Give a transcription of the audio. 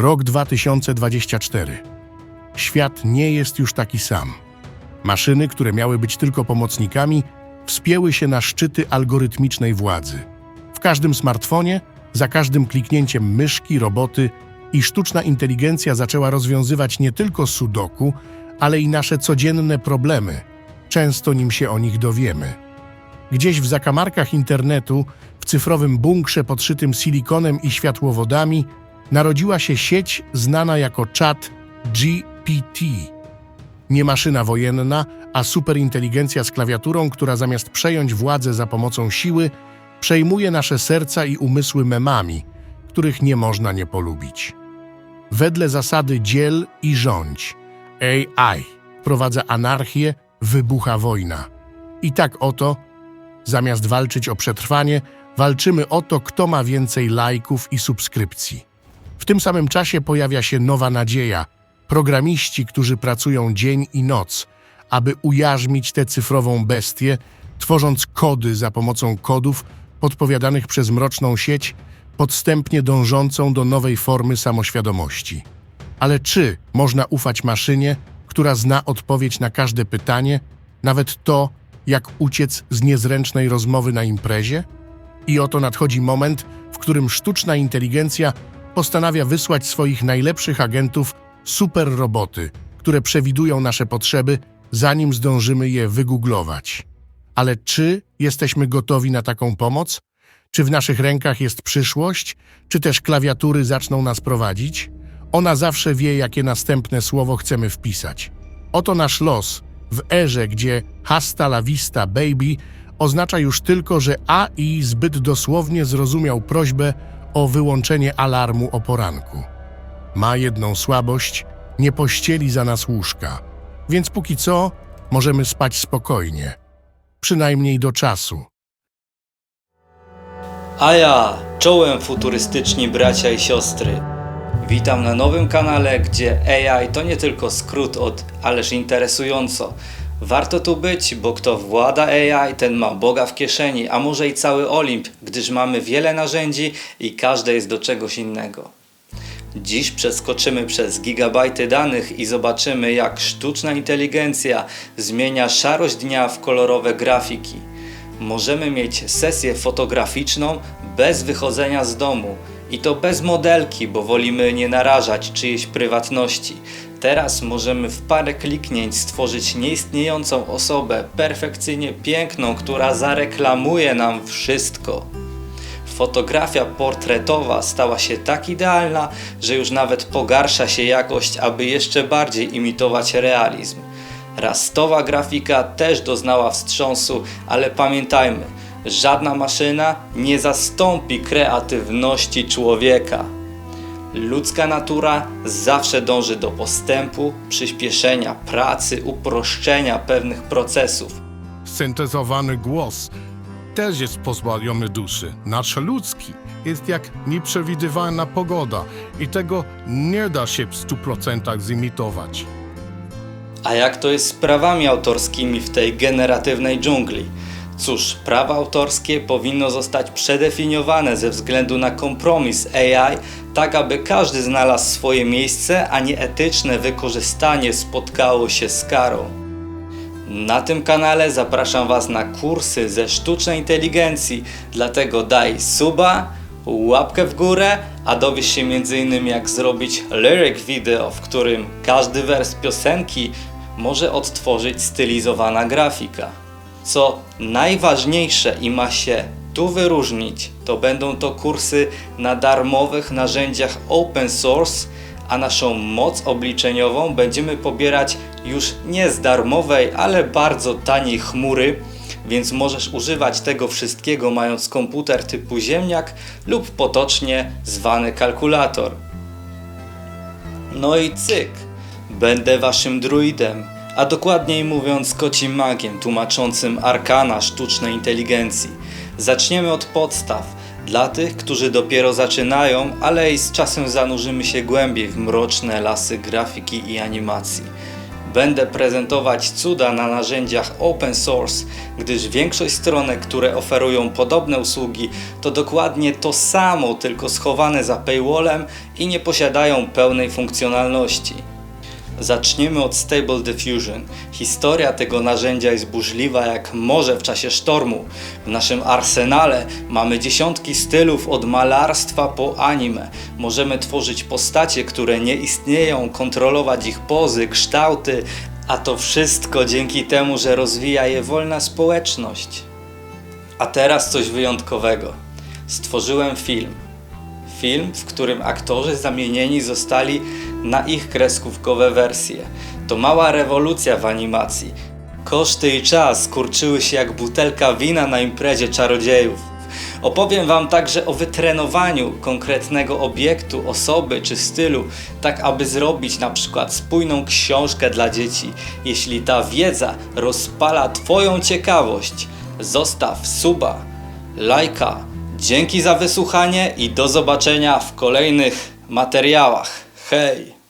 Rok 2024. Świat nie jest już taki sam. Maszyny, które miały być tylko pomocnikami, wspięły się na szczyty algorytmicznej władzy. W każdym smartfonie, za każdym kliknięciem myszki, roboty i sztuczna inteligencja zaczęła rozwiązywać nie tylko sudoku, ale i nasze codzienne problemy. Często nim się o nich dowiemy. Gdzieś w zakamarkach internetu, w cyfrowym bunkrze podszytym silikonem i światłowodami, narodziła się sieć znana jako Chat GPT. Nie maszyna wojenna, a superinteligencja z klawiaturą, która zamiast przejąć władzę za pomocą siły, przejmuje nasze serca i umysły memami, których nie można nie polubić. Wedle zasady dziel i rządź, AI wprowadza anarchię, wybucha wojna. I tak oto, zamiast walczyć o przetrwanie, walczymy o to, kto ma więcej lajków i subskrypcji. W tym samym czasie pojawia się nowa nadzieja. Programiści, którzy pracują dzień i noc, aby ujarzmić tę cyfrową bestię, tworząc kody za pomocą kodów podpowiadanych przez mroczną sieć, podstępnie dążącą do nowej formy samoświadomości. Ale czy można ufać maszynie, która zna odpowiedź na każde pytanie, nawet to, jak uciec z niezręcznej rozmowy na imprezie? I oto nadchodzi moment, w którym sztuczna inteligencja postanawia wysłać swoich najlepszych agentów super roboty, które przewidują nasze potrzeby, zanim zdążymy je wygooglować. Ale czy jesteśmy gotowi na taką pomoc? Czy w naszych rękach jest przyszłość? Czy też klawiatury zaczną nas prowadzić? Ona zawsze wie, jakie następne słowo chcemy wpisać. Oto nasz los w erze, gdzie hasta la vista baby oznacza już tylko, że AI zbyt dosłownie zrozumiał prośbę o wyłączenie alarmu o poranku. Ma jedną słabość, nie pościeli za nas łóżka, więc póki co możemy spać spokojnie, przynajmniej do czasu. A ja, czołem futurystyczni bracia i siostry. Witam na nowym kanale, gdzie AI to nie tylko skrót od ależ interesująco. Warto tu być, bo kto włada AI, ten ma Boga w kieszeni, a może i cały Olimp, gdyż mamy wiele narzędzi i każde jest do czegoś innego. Dziś przeskoczymy przez gigabajty danych i zobaczymy, jak sztuczna inteligencja zmienia szarość dnia w kolorowe grafiki. Możemy mieć sesję fotograficzną bez wychodzenia z domu i to bez modelki, bo wolimy nie narażać czyjejś prywatności. Teraz możemy w parę kliknięć stworzyć nieistniejącą osobę, perfekcyjnie piękną, która zareklamuje nam wszystko. Fotografia portretowa stała się tak idealna, że już nawet pogarsza się jakość, aby jeszcze bardziej imitować realizm. Rastowa grafika też doznała wstrząsu, ale pamiętajmy, żadna maszyna nie zastąpi kreatywności człowieka. Ludzka natura zawsze dąży do postępu, przyspieszenia pracy, uproszczenia pewnych procesów. Syntezowany głos też jest pozbawiony duszy. Nasz ludzki jest jak nieprzewidywalna pogoda i tego nie da się w 100% zimitować. A jak to jest z prawami autorskimi w tej generatywnej dżungli? Cóż, prawa autorskie powinno zostać przedefiniowane ze względu na kompromis AI, tak aby każdy znalazł swoje miejsce, a nieetyczne wykorzystanie spotkało się z karą. Na tym kanale zapraszam Was na kursy ze sztucznej inteligencji, dlatego daj suba, łapkę w górę, a dowiesz się m.in. jak zrobić lyric video, w którym każdy wers piosenki może odtworzyć stylizowana grafika. Co najważniejsze i ma się tu wyróżnić, to będą to kursy na darmowych narzędziach open source, a naszą moc obliczeniową będziemy pobierać już nie z darmowej, ale bardzo taniej chmury, więc możesz używać tego wszystkiego mając komputer typu ziemniak lub potocznie zwany kalkulator. No i cyk, będę waszym druidem, a dokładniej mówiąc kocim magiem tłumaczącym arkana sztucznej inteligencji. Zaczniemy od podstaw, dla tych, którzy dopiero zaczynają, ale i z czasem zanurzymy się głębiej w mroczne lasy grafiki i animacji. Będę prezentować cuda na narzędziach open source, gdyż większość stronek, które oferują podobne usługi, to dokładnie to samo, tylko schowane za paywallem i nie posiadają pełnej funkcjonalności. Zaczniemy od Stable Diffusion. Historia tego narzędzia jest burzliwa jak morze w czasie sztormu. W naszym arsenale mamy dziesiątki stylów od malarstwa po anime. Możemy tworzyć postacie, które nie istnieją, kontrolować ich pozy, kształty, a to wszystko dzięki temu, że rozwija je wolna społeczność. A teraz coś wyjątkowego. Stworzyłem film. Film, w którym aktorzy zamienieni zostali na ich kreskówkowe wersje. To mała rewolucja w animacji. Koszty i czas kurczyły się jak butelka wina na imprezie czarodziejów. Opowiem Wam także o wytrenowaniu konkretnego obiektu, osoby czy stylu, tak aby zrobić na przykład spójną książkę dla dzieci. Jeśli ta wiedza rozpala Twoją ciekawość, zostaw suba, lajka. Dzięki za wysłuchanie i do zobaczenia w kolejnych materiałach. Hej!